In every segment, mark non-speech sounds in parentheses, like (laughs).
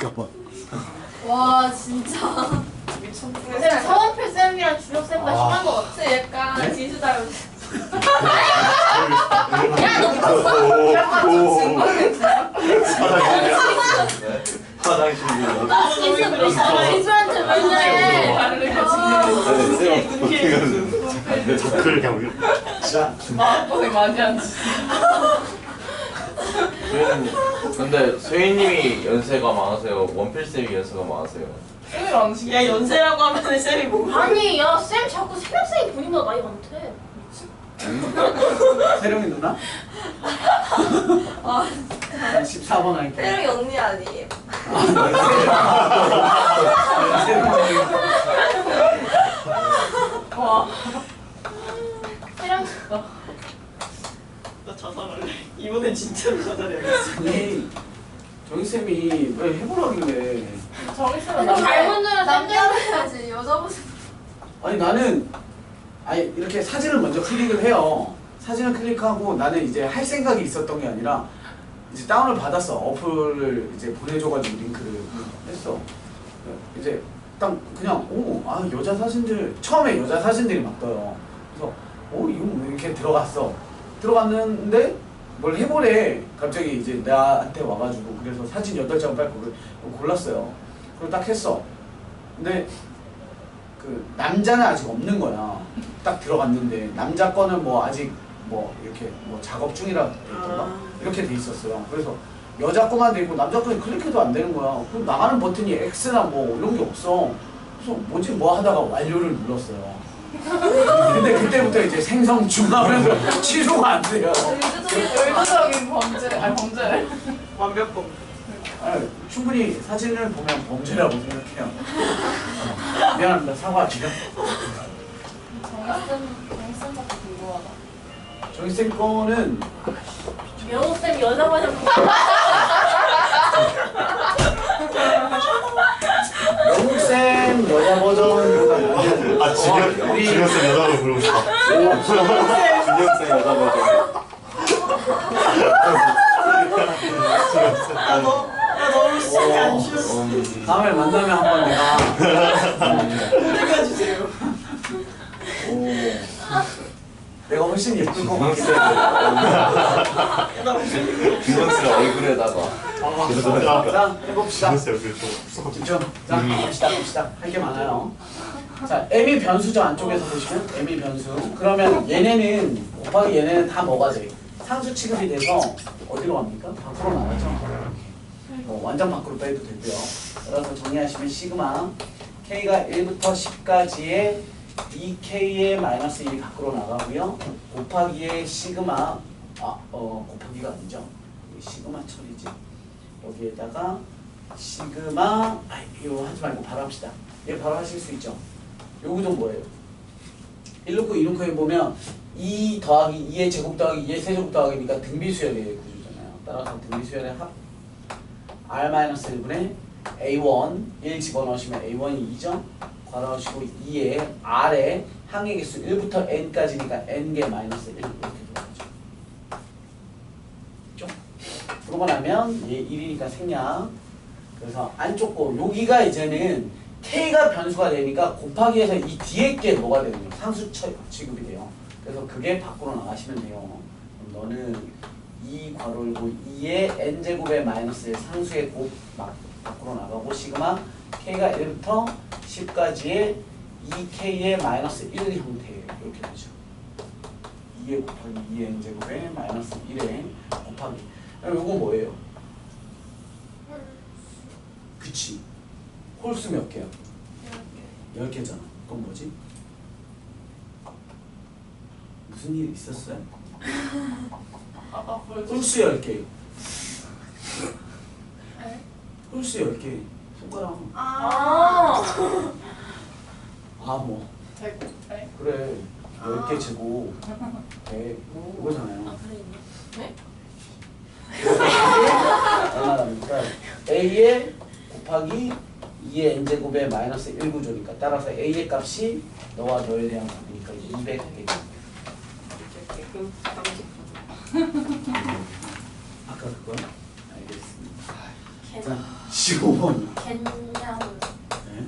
잠깐만. 와 진짜. 쌤 서원필 쌤이랑 준혁 쌤과 심한 거 같아. 쌤 약간 지수 닮은 야너 봤어? 화장실 지수 지수한테 맨날 그걸 그냥 자, 마음고생 많이 하지 근데 소희님이 연세가 많으세요? 원필쌤이 연세가 많으세요? 쌤이 많으시겠 야 연세라고 하면 쌤이 뭐 아니 야 쌤 자꾸 새벽생이 본인보다 나이 많대. 세령이 누나? 아 14번 할게. 쌤이 언니 아니에요. 와. 혜령 나 자살할래 이번엔 진짜로 자살해야겠어 아니, 정희 쌤이 왜 해보라길래? 정희 쌤은 근데 잘못 들어 남자로 해야지 여자분 아니 나는 아니 이렇게 사진을 먼저 클릭을 해요. 사진을 클릭하고 나는 이제 할 생각이 있었던 게 아니라 이제 다운을 받았어. 어플을 이제 보내줘가지고 링크를 했어. 이제 딱 그냥 오아 여자 사진들 처음에 여자 사진들이 막 떠요. 그래서 오 이거 뭐 이렇게 들어갔어. 들어갔는데 뭘 해보래. 갑자기 이제 나한테 와가지고 그래서 사진 8장 빨리 골- 골랐어요. 그걸 딱 했어. 근데 그 남자는 아직 없는 거야. 딱 들어갔는데 남자 거는 뭐 아직 뭐 이렇게 뭐 작업 중이라 돼 있던가 아. 이렇게 돼 있었어요. 그래서 여자 거만 돼 있고 남자 거는 클릭해도 안 되는 거야. 그럼 나가는 버튼이 X나 뭐 이런 게 없어. 그래서 뭐지 뭐 하다가 완료를 눌렀어요. 근데 그때부터 이제 생성 중하면서 취소가 안 돼요. 의도적인 범죄 아니 범죄 완벽 범죄 아니, 충분히 사진을 보면 범죄라고 생각해요. 미안합니다. 사과하시죠. 정희 쌤 정희 쌤 자꾸 궁금하다 저희 쌤 거는 명호 쌤 여자 반영 영국쌤 여자 버전 아 진영 우리 진영쌤 여자로 부르고 싶다. 준영쌤 여자 버전 야 너무 시작이 안 쉬웠어 음, 다음에 만나면 한 번 내가 내려주세요 오, 내가 훨씬 같긴 준영쌤 해. 나 준영쌤 얼굴에다가 자 해봅시다. 진영쌤 그또 집중. 자 갑시다 갑시다. 할 게 많아요. 자 m이 변수죠 안쪽에서 보시면 m이 변수. 그러면 얘네는 곱하기 얘네는 다 뭐가 돼? 상수 취급이 돼서 어디로 갑니까? 밖으로 나가죠. 뭐 완전 밖으로 빼도 되고요. 따라서 정리하시면 시그마 k가 1부터 10까지의 2k의 마이너스 1이 밖으로 나가고요. 곱하기의 시그마 아, 어, 곱하기가 아니죠. 이 시그마 처리지. 여기에다가 시그마 아 이거 하지 말고 바로 합시다. 얘 바로 하실 수 있죠. 요 구조 뭐예요? 1 놓고 2 놓고 해보면 2 더하기 2의 제곱 더하기 2의 세제곱 더하기니까 등비수열의 구조잖아요. 따라서 등비수열의 합 R-1분의 A1 1 집어넣으시면 A1이 2죠. 괄호하시고 2에 R에 항의 개수 1부터 N까지니까 N개 마이너스 1 이렇게 들어가죠. 죠 그러고 나면 얘 1이니까 생략. 그래서 안쪽 거 여기가 이제는 K가 변수가 되니까 곱하기 해서 이 뒤에 게 뭐가 되는 거예요? 상수 처- 취급이 돼요. 그래서 그게 밖으로 나가시면 돼요. 그럼 너는 2 괄호이고 2의 n제곱의 마이너스 1 상수의 곱 막 밖으로 나가고 시그마 K가 1부터 10까지의 2K의 마이너스 1 형태예요. 이렇게 되죠. 2의 곱하기 2의 n제곱의 마이너스 1의 곱하기 그럼 이거 뭐예요? 그치 홀수 몇 개야? 10개잖아. 그건 뭐지? 무슨 일 있었어요? 보여줬어 홀수 10개. 홀수 10개. 손가락 아. 아뭐. 잘, 잘. 그래. 10개 제곱 100 이거잖아요. 네? 얼마나니까 a의 곱하기 2의 n제곱의 마이너스 1 구조니까 따라서 a의 값이 너와 너에 대한 값이니까 이제 200 되겠죠 그 당직 아까 그거 알겠습니다 개자 15번. 겐장. 네.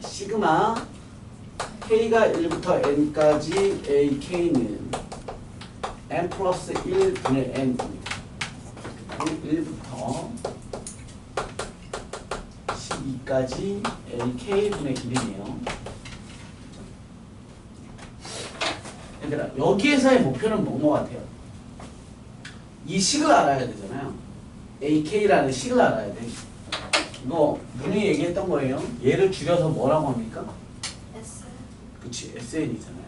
자, 시그마 k가 1부터 n까지 ak는 n 플러스 1분의 n입니다. 1부터 12까지 ak분의 1이네요. 얘들아 여기에서의 목표는 뭐뭐 같아요? 이 식을 알아야 되잖아요. ak라는 식을 알아야 돼. 이거 문이 얘기했던 거예요. 얘를 줄여서 뭐라고 합니까? S. 그치 SN이잖아요.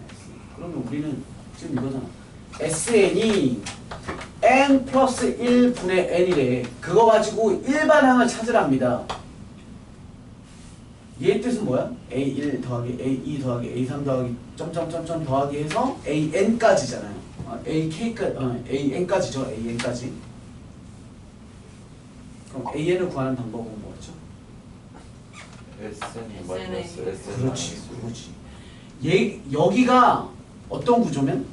그러면 우리는 지금 이거잖아. SN이 n 플러스 1분의 n이래. 그거 가지고 일반항을 찾으랍니다. 얘 뜻은 뭐야? A1 더하기 A2 더하기 A3 더하기 점점점점 더하기 해서 AN까지잖아요. 어, AK까지, 어, AN까지죠. AN까지. 그럼 AN을 구하는 방법은 뭐였죠? SN 마이너스 SN 그렇지, 그렇지. 얘 여기가 어떤 구조면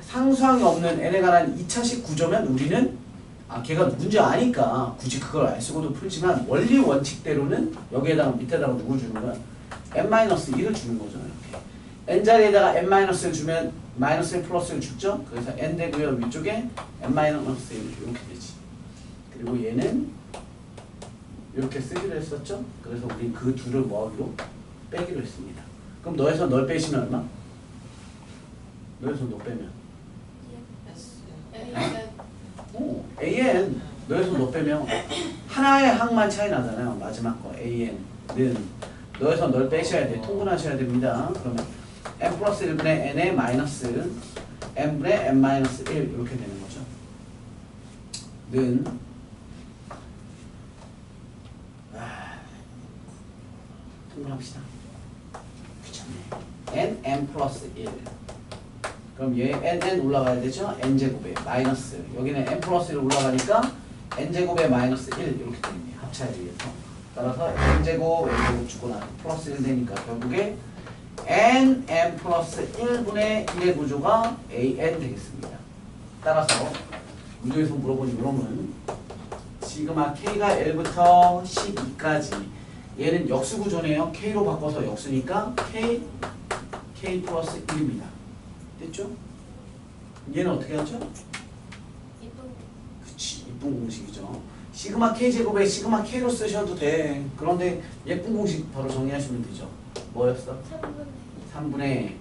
상수항이 없는 n에 관한 2차식 구조면 우리는 아 걔가 누군지 아니까 굳이 그걸 알 쓰고도 풀지만 원리 원칙대로는 여기에다가 밑에다가 누구 주는 거야? n-1을 주는 거잖아요. 이렇게. n 자리에다가 n-를 주면 마이너스 1 플러스를 주죠. 그래서 n 되고요. 위쪽에 n-1 이렇게 되지. 그리고 얘는 이렇게 쓰기로 했었죠. 그래서 우리 그 둘을 뭐하기로 빼기로 했습니다. 그럼 너에서 널 빼시면 얼마? 너에서 너 빼면 AN 너에서 너 빼면 하나의 항만 차이 나잖아요. 마지막 거 AN은 너에서 널 빼셔야 돼. 통분하셔야 됩니다. 그러면 n 플러스 1분의 n의 마이너스 n분의 n 마이너스 1 이렇게 되는 거죠. 는 아, 통분합시다. 귀찮네. n n 플러스 1 그럼 얘 n n 올라가야 되죠? n 제곱에 마이너스 여기는 n 플러스 1 올라가니까 n 제곱에 마이너스 1 이렇게 됩니다. 합차에 의해서 따라서 n 제곱 n 제곱 주고 나 플러스 1 되니까 결국에 n n 플러스 1분의 1의 구조가 a n 되겠습니다. 따라서 문제에서 물어본 이놈은 시그마 k가 1부터 12까지 얘는 역수 구조네요. k로 바꿔서 역수니까 k k 플러스 1입니다. 됐죠? 얘는 어떻게 하죠? 이쁜. 그치 이쁜 공식이죠. 시그마 k 제곱에 시그마 k로 쓰셔도 돼. 그런데 예쁜 공식 바로 정리하시면 되죠. 뭐였어? 3분의 3분의 N.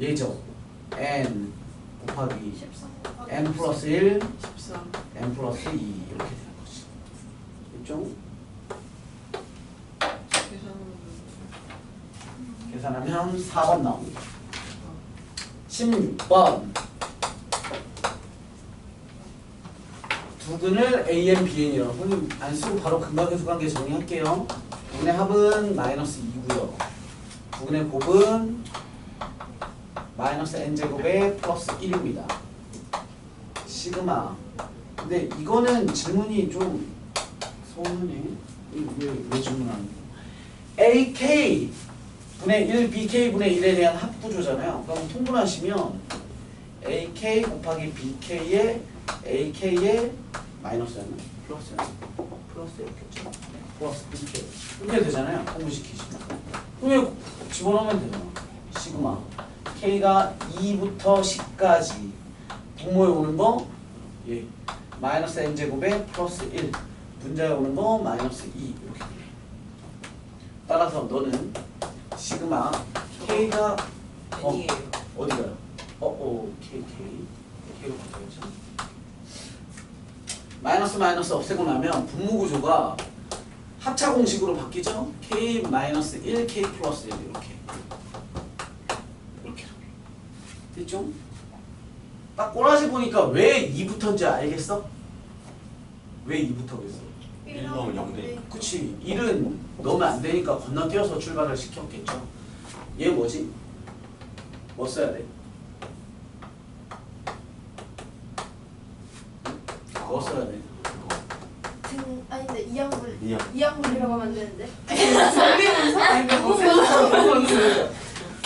예죠. n 곱하기 13. n 플러스 1 13. n 플러스 2 이렇게 되는 거지. 됐죠? 계산하면 4번 나옵니다. 16번 두근을 AN, BN이라고 선생님 안 쓰고 바로 근각에서 관계 정리할게요. 두근의 합은 마이너스 2고요. 두근의 곱은 마이너스 n제곱에 플러스 1입니다. 시그마 근데 이거는 질문이 좀 소문이 왜, 왜 질문하는 거야? AK 분의 1, BK 분의 1에 대한 합구조잖아요. 그럼 통분하시면 AK 곱하기 BK의 AK의 마이너스였나? 플러스였나? 플러스였겠죠. 플러스 BK 이렇게 되잖아요. 통분시키시면. 그럼 집어넣으면 되잖아. 시그마 K가 2부터 10까지 분모에 오는 거 예. 마이너스 n제곱에 플러스 1 분자에 오는 거 마이너스 2 이렇게 돼. 따라서 너는 시그마 K가 어, N이에요. 어디가요? 어, 어, K, K. K로 바꿔야죠. 마이너스 마이너스 없애고 나면 분모 구조가 합차 공식으로 바뀌죠? K 마이너스 1, K 플러스 1 이렇게. 이렇게. 됐죠? 딱 꼬라지 보니까 왜 2부터인지 알겠어? 왜 2부터겠어? 1 넣으면 0 되니까. 그치 1은 넣으면 안 되니까 건너뛰어서 출발을 시켰겠죠 얘 뭐지? 뭐 써야 돼? 뭐 써야 돼? 등 아닌데 이양분. 이양. 이양분이라고 하면 안 되는데. (laughs)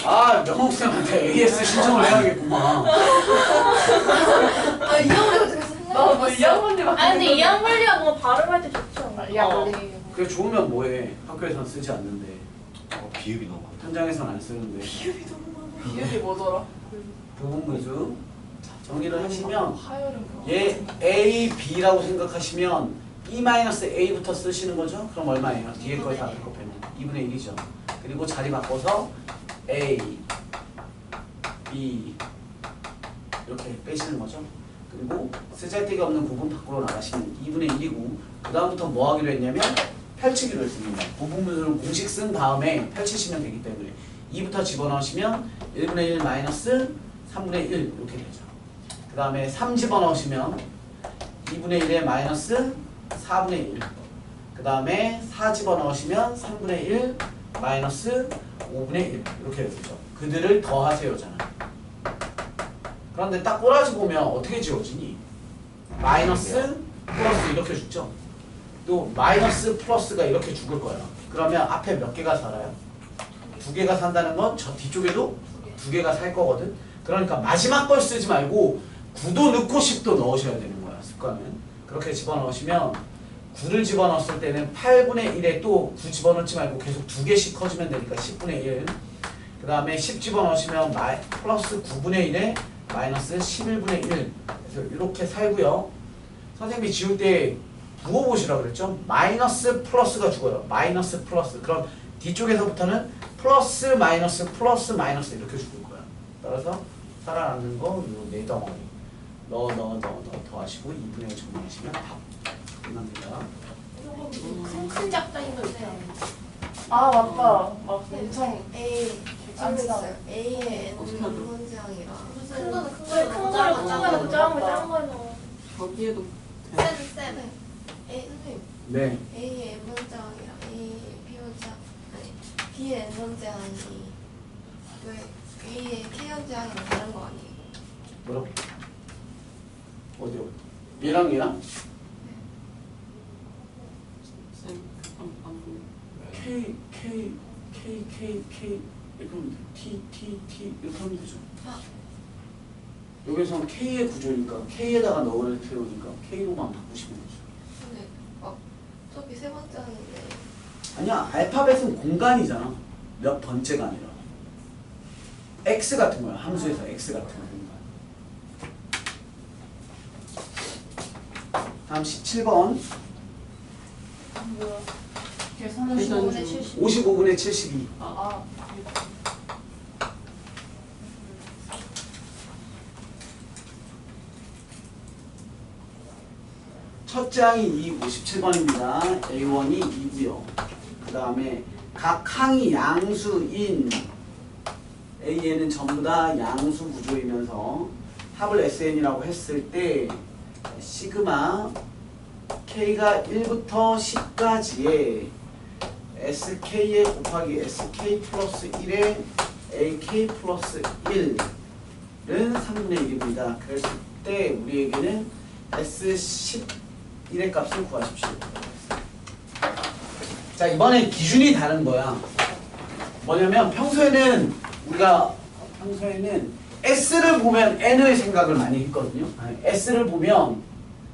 아 명목쌤한테 AS 신청을 해야겠구만 아 이양분이가 제가 쓴 나뭐 이양원님 아니 근데 이양 관리가 너무 발음할 때 좋죠. 이양원님. 그게 좋으면 뭐해? 학교에선 쓰지 않는데 어, 비읍이 너무 많다. 현장에선 안 쓰는데 비율이 뭐더라? 부분문수 자, 정리를 하시면 하열은 뭐? 얘 A, B라고 생각하시면 E-A부터 쓰시는 거죠? 그럼 얼마예요? 뒤에 걸다 곱하면 2분의 1이죠. 그리고 자리 바꿔서 A, B 이렇게 빼시는 거죠. 그리고 쓰잘데기 없는 부분 밖으로 나가시면 2분의 1이고 그 다음부터 뭐 하기로 했냐면 펼치기로 했습니다. 부분문수는 공식 쓴 다음에 펼치시면 되기 때문에 2부터 집어넣으시면 1분의 1 마이너스 3분의 1 이렇게 되죠. 그 다음에 3 집어넣으시면 2분의 1에 마이너스 4분의 1. 그 다음에 4 집어넣으시면 3분의 1 마이너스 5분의 1 이렇게 되죠. 그들을 더하세요잖아. 그런데 딱 꼬라지 보면 어떻게 지워지니? 마이너스 플러스 이렇게 죽죠. 또 마이너스 플러스가 이렇게 죽을 거야. 그러면 앞에 몇 개가 살아요? 두 개가 산다는 건 저 뒤쪽에도 두 개가 살 거거든. 그러니까 마지막 걸 쓰지 말고 9도 넣고 10도 넣으셔야 되는 거야. 습관은. 그렇게 집어넣으시면 9를 집어넣었을 때는 8분의 1에 또 9 집어넣지 말고 계속 두 개씩 커지면 되니까 10분의 1. 그 다음에 10 집어넣으시면 마이, 플러스 9분의 1에 마이너스 11분의 1. 그래서 이렇게 살고요. 선생님이 지울 때 부어보시라 그랬죠? 마이너스 플러스가 죽어요. 마이너스 플러스. 그럼 뒤쪽에서부터는 플러스 마이너스 플러스 마이너스 이렇게 죽을 거야. 따라서 살아남는 거요네 덩어리. 넣어 넣어 넣어 넣어 더하시고 2분의 1 정리하시면 답 끝납니다. 큰큰 작가인 거 있어요. 아 맞다. 막 엄청 A 안 찍었어요. A의 N은 문제형이라. 큰 거는 큰큰큰 거는 작은 거 작은 거는 저기에도 쌤, 쌤. 선생님 네. A의 N 문제형이라 A B 아니 문제형이 왜 A의 K 문제형이랑 다른 거 아니에요? 뭐라고? 어디요? 안 보여. K K K K K 이렇게 하면 돼. T T T 이렇게 하면 되죠. 아. 여기서 K의 구조니까 K에다가 넣을 필요니까 K로만 바꾸시면 되죠. 저기 세 번째인데 아니야 알파벳은 공간이잖아. 몇 번째가 아니라. X 같은 거야. 함수에서 X 같은 공간. 다음 17번 뭐야? 계산은 계산 5분의 중. 70. 55분의 72 아 첫 장이 이 57번입니다. A1이 2고요. 그 다음에 각 항이 양수인 A에는 전부 다 양수 구조이면서 합을 SN이라고 했을 때 시그마 K가 1부터 10까지의 SK에 곱하기 SK 플러스 1에 AK 플러스 1은 3분의 1입니다. 그랬을 때 우리에게는 S10 1의 값을 구하십시오. 자 이번엔 기준이 다른 거야. 뭐냐면 평소에는 우리가 평소에는 S를 보면 N의 생각을 많이 했거든요. S를 보면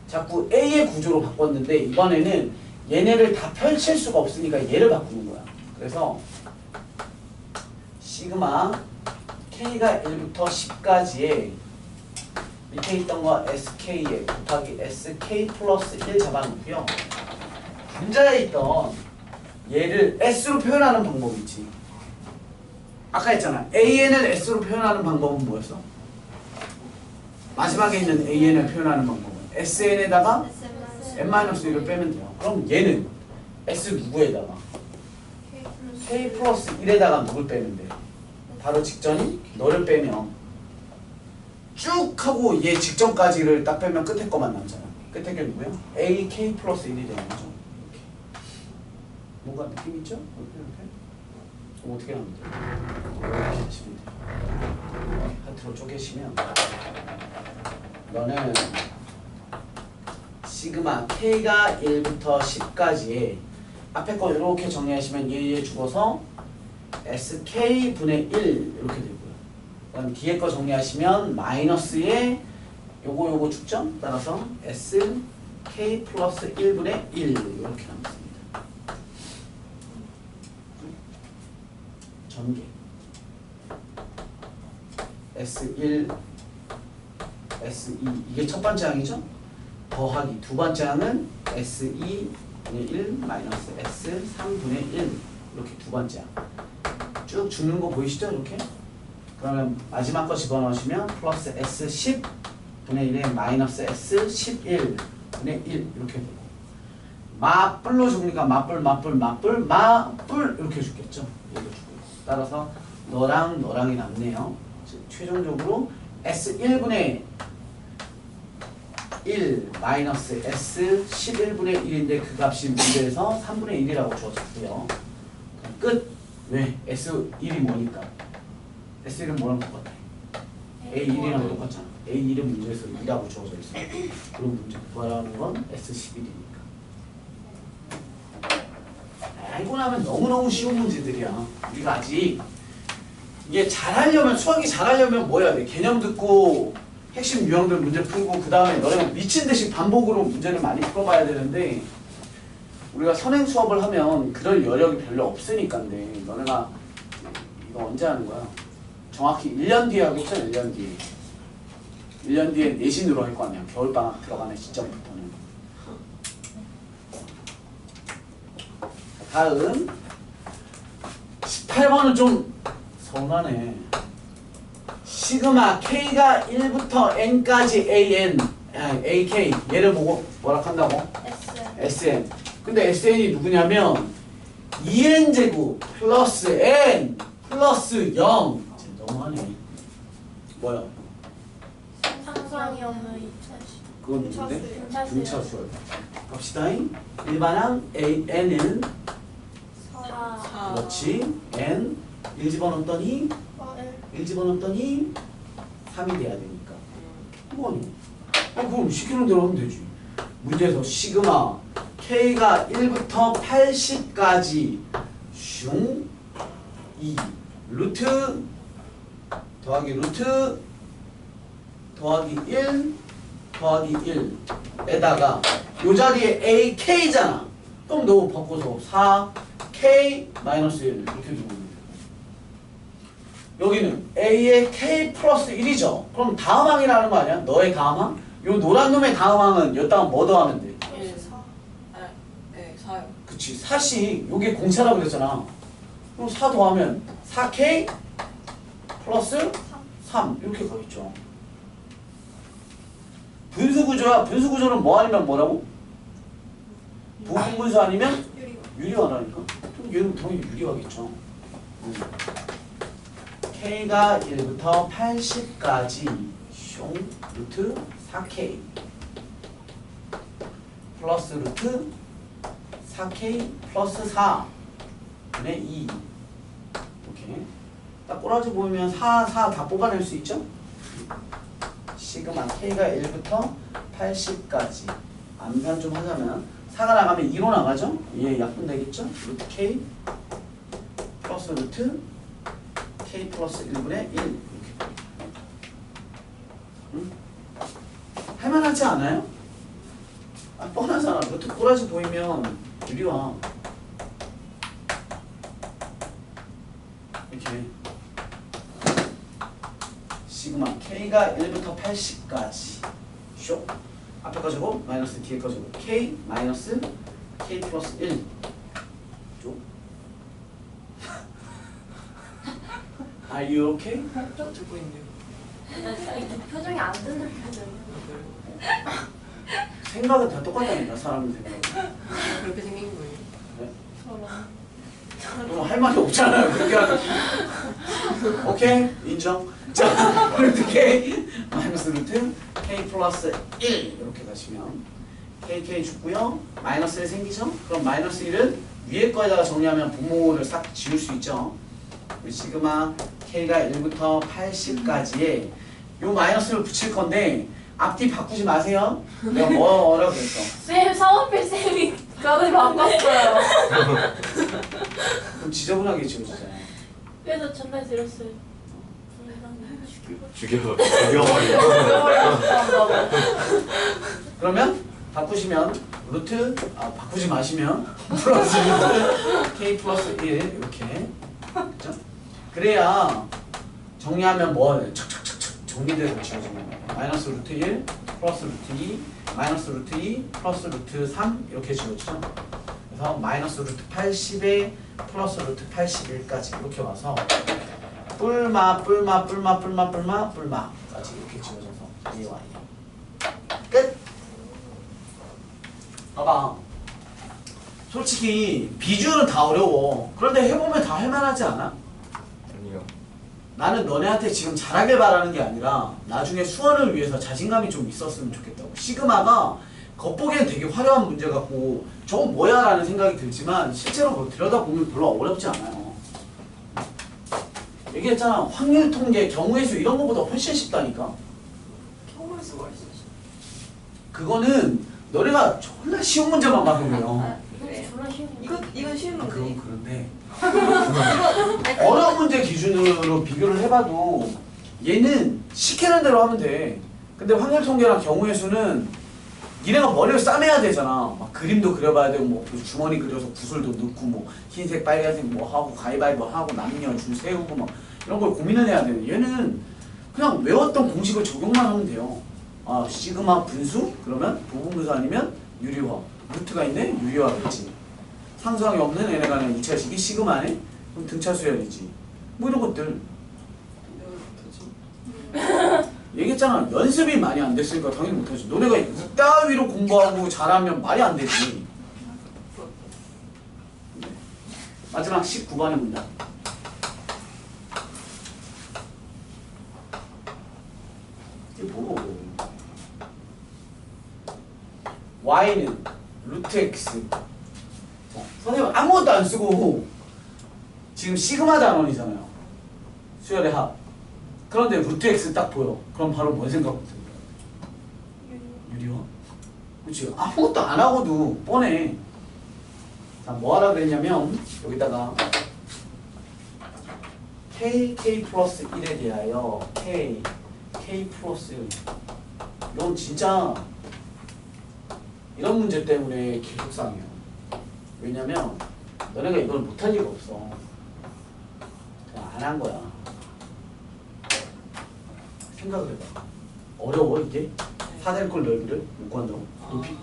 자꾸 A의 구조로 바꿨는데 이번에는 얘네를 다 펼칠 수가 없으니까 얘를 바꾸는 거야. 그래서 시그마 K가 1부터 10까지의 밑에 있던 거 SK에 곱하기 SK 플러스 1 잡아놓고요. 분자에 있던 얘를 S로 표현하는 방법이 있지. 아까 했잖아. AN을 S로 표현하는 방법은 뭐였어? 마지막에 있는 AN을 표현하는 방법은 SN에다가 N-1을 빼면 돼요. 그럼 얘는 S 누구에다가? K 플러스 K 플러스 1에다가 누굴 빼면 돼? 바로 직전이 너를 빼면 쭉 하고 얘 직전까지를 딱 빼면 끝에 거만 남잖아. 끝에 게 누구야? A K 플러스 1이 되는 거죠. 이렇게. 뭔가 느낌 있죠? 이렇게 이렇게. 그럼 어떻게 하면 돼? 이렇게 하시면. 이렇게 하트로 쪼개시면 너는 시그마 K가 1부터 10까지의 앞에 거 이렇게 정리하시면 얘 얘 죽어서 SK분의 1 이렇게 되고요. 그다음 뒤에 거 정리하시면 마이너스의 요거 요거 축점 따라서 S K 플러스 1분의 1 이렇게 남습니다. 전개 S1 S2 이게 첫 번째 항이죠? 더하기 두 번째 항은 S2 분의 1 마이너스 S 3 분의 1 이렇게 두 번째 항. 쭉 죽는 거 보이시죠? 이렇게? 그러면 마지막 거 집어넣으시면 플러스 S 10 분의 1에 마이너스 S 11 분의 1 이렇게 되고 맞불로 죽으니까 맞불 맞불 맞불 맞불 이렇게 죽고 따라서 너랑 너랑이 남네요. 즉, 최종적으로 S 1분의 1 마이너스 S 11분의 1인데 그 값이 문제에서 3분의 1이라고 주었고요. 끝. 왜? S 1이 뭐니까? S 1은 뭐랑 똑같아? A 1이랑 똑같잖아. A 1은 문제에서 2라고 주어져 있어. 그럼 문제 구하라는 건 S 11이니까. 알고 나면 너무너무 쉬운 문제들이야. 우리가 아직 이게 잘하려면 수학이 잘하려면 뭐 해야 돼? 개념 듣고 핵심 유형들 문제 풀고 그 다음에 너네가 미친 듯이 반복으로 문제를 많이 풀어봐야 되는데 우리가 선행 수업을 하면 그럴 여력이 별로 없으니까인데 너네가 이거 언제 하는 거야? 정확히 1년 뒤에 하겠죠? 1년 뒤에 1년 뒤에 내신으로 할 거 아니야. 겨울방학 들어가는 시점부터는. 다음 18번은 좀 서운하네. 시그마 K가 1부터 N까지 AN 아, AK 얘를 보고 뭐라 한다고? SN 근데 SN이 누구냐면 2N제곱 플러스 N 플러스 0 너무하네. 뭐야? 상상이 없는 이차시 그건 누군데? 등차수. 등차수. 갑시다. 일반항 AN은 4 그렇지. N. 1 집어넣었더니 1 집어넣었더니 3이 돼야 되니까. 뭐니? 아 그럼 시키는 대로 하면 되지. 문제에서 시그마 K가 1부터 80까지 슝2 루트 더하기 루트 더하기 1 더하기 1에다가 요 자리에 AK잖아 그럼 너 바꿔서 4K 마이너스 1 이렇게 주면 돼 여기는 A의 K 플러스 1이죠 그럼 다음 항이라는 거 아니야? 너의 다음 항? 요 노란 놈의 다음 항은 여기다가 뭐 더하면 돼? 1, 4. 아, 네, 4요. 그치 4씩 요게 공차라고 그랬잖아 그럼 4 더하면 4K 플러스 3 이렇게 가겠죠. 분수구조야 분수구조는 뭐 아니면 뭐라고? 부분분수 아니면 유리화라니까? 그럼 얘는 당연히 유리화겠죠. 음. K가 1부터 80까지 숑 루트 4K 플러스 루트 4K 플러스 4 분의 2 이렇게 딱 꼬라지 보면 4, 4 다 뽑아낼 수 있죠? 시그마 K가 1부터 80까지 암산 좀 하자면 4가 나가면 2로 나가죠? 얘 약분 되겠죠? 루트 K 플러스 루트 K 플러스 1분의 1 이렇게 응? 할만하지 않아요? 아 뻔하잖아 루트 꼬라지 보이면 유리와 이렇게 시그마 K가 1부터 80까지. 쇼. 앞에 거 적고 마이너스 뒤에 거 적고 K 마이너스 K 플러스 1 쪽. (laughs) Are you okay? 듣고 있네요. 이 표정이 안 드는 표정이야 생각은 다 똑같다니까 사람 생각 그렇게 생긴 거예요. 그럼 할 말이 없잖아요. 그렇게 하면. 오케이? 인정? 자 루트 K 마이너스 루트 K 플러스 1 이렇게 가시면 KK 죽고요. 마이너스 1 생기죠? 그럼 마이너스 1은 위에 거에다가 정리하면 분모를 싹 지울 수 있죠? 우리 시그마 K가 1부터 80까지에 요 마이너스를 붙일 건데 앞뒤 바꾸지 마세요. 내가 뭐라고 그랬어? 쌤 사원필 쌤이 그거를 바꿨어요 그럼 지저분하게 지워지잖아요 그래서 전달 드렸어요 죽여. 죽여버리고. 그러면 바꾸시면 루트 아 바꾸지 마시면 플러스 루트 k 플러스 1 이렇게 그죠? 그래야 정리하면 뭐 척척척척 정리돼서 지워지는 거예요. 마이너스 루트 1 플러스 루트 2 마이너스 루트 2 플러스 루트 3 이렇게 지워지죠. 그래서 마이너스 루트 80에 플러스 루트 81까지 이렇게 와서 뿔마 뿔마 뿔마 뿔마 뿔마 뿔마까지 이렇게 지워져서 A, Y 끝! 봐봐. 솔직히 비주얼은 다 어려워. 그런데 해보면 다 할만하지 않아? 나는 너네한테 지금 잘하길 바라는 게 아니라 나중에 수원을 위해서 자신감이 좀 있었으면 좋겠다고. 시그마가 겉보기엔 되게 화려한 문제 같고 저건 뭐야 라는 생각이 들지만 실제로 뭐 들여다보면 별로 어렵지 않아요. 얘기했잖아. 확률 통계, 경우의 수 이런 것보다 훨씬 쉽다니까. 경우의 수가 있어. 그거는 너네가 존나 쉬운 문제만 받으면 졸라 거. 이거 이건 쉬운 아, 그건 문제. 그런데 어려운 문제 기준으로 비교를 해봐도 얘는 시키는 대로 하면 돼. 근데 확률 통계랑 경우의 수는 니네가 머리를 싸매야 되잖아. 막 그림도 그려봐야 되고 뭐 주머니 그려서 구슬도 넣고 뭐 흰색 빨간색 뭐 하고 가위바위보 하고 남녀 줄 세우고 막 이런 걸 고민을 해야 돼. 얘는 그냥 외웠던 공식을 적용만 하면 돼요. 아 시그마 분수 그러면 부분분수 아니면 유리화 루트가 있네 유리화겠지. 상수항이 없는 n에 관한 이차식이 시그마네? 그럼 등차수열이지. 뭐 이런 것들. 얘기했잖아. 연습이 많이 안 됐으니까 당연히 못하지. 너네가 이따위로 공부하고 잘하면 말이 안 되지. 네. 마지막 19번의 문장. 이게 뭐고? y는 루트 x 자, 선생님 아무것도 안 쓰고 지금 시그마 단원이잖아요. 수열의 합. 그런데 루트 x 딱 보여. 그럼 바로 뭔 생각부터 들어요? 유리화? 그렇지. 아무것도 안 하고도 뻔해. 자, 뭐 하라 그랬냐면 여기다가 k, k 플러스 1에 대하여 k, k 플러스 1. 이건 진짜 이런 문제 때문에 계속상이에요. 왜냐면 너네가 이걸 못할 리가 없어. 그냥 안 한 거야. 생각을 해봐. 어려워 이게? 사대꼴 넓이를 못 구한다고? 높이?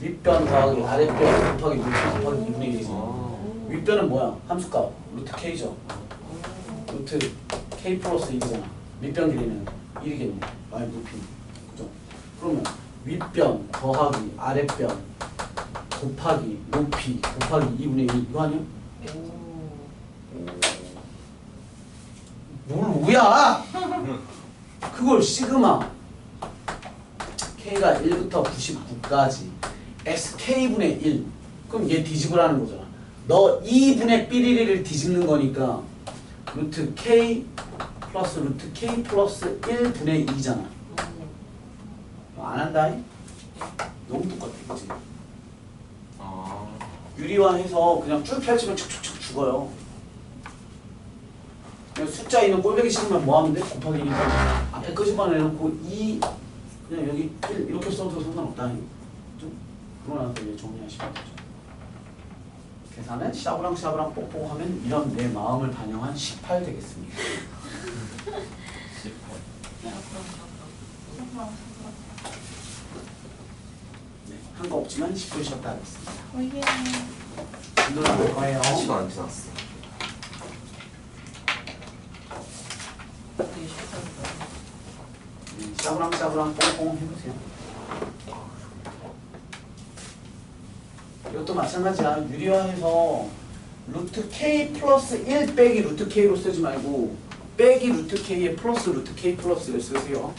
윗변 더하기 아랫변 곱하기 높이 곱하기 2분의 1이지. 윗변은 뭐야? 함수값 루트 k죠. 루트 k 플러스 1이잖아. 밑변 길이는 1이겠네. 아니 높이. 그죠? 그러면 윗변 더하기 아랫변 곱하기 높이 곱하기 2분의 1 이거 아니야? 뭘 우야? (laughs) 그걸 시그마. K가 1부터 99까지. Sk분의 1 그럼 얘 뒤집으라는 거잖아. 너 2분의 삐리리를 뒤집는 거니까 루트 k 플러스 루트 k 플러스 1분의 2잖아. 안 한다? 너무 똑같아 그치? 아. 유리화해서 그냥 쭉 펼치면 촉촉촉 죽어요. 그냥 숫자 있는 꼴배기 싫으면 뭐 하면 돼? 곱하기니까. 앞에 끄집어내놓고 2 그냥 여기 1 이렇게 써도 상관없다. 좀 그러고 나서 이제 정리하시면 되죠. 계산은 샤브랑 샤브랑 뽁뽁 하면 이런 내 마음을 반영한 18 되겠습니다. 네, 한거 없지만 10분 쉬었다 하겠습니다 오예. 눈을 볼 거예요 한 시간 안 지났어. 샤브랑 뽕뽕 해보세요. 이것도 마찬가지야. 유리화해서 루트 k 플러스 1 빼기 루트 k로 쓰지 말고 빼기 루트 k에 플러스 루트 k 플러스 1 쓰세요.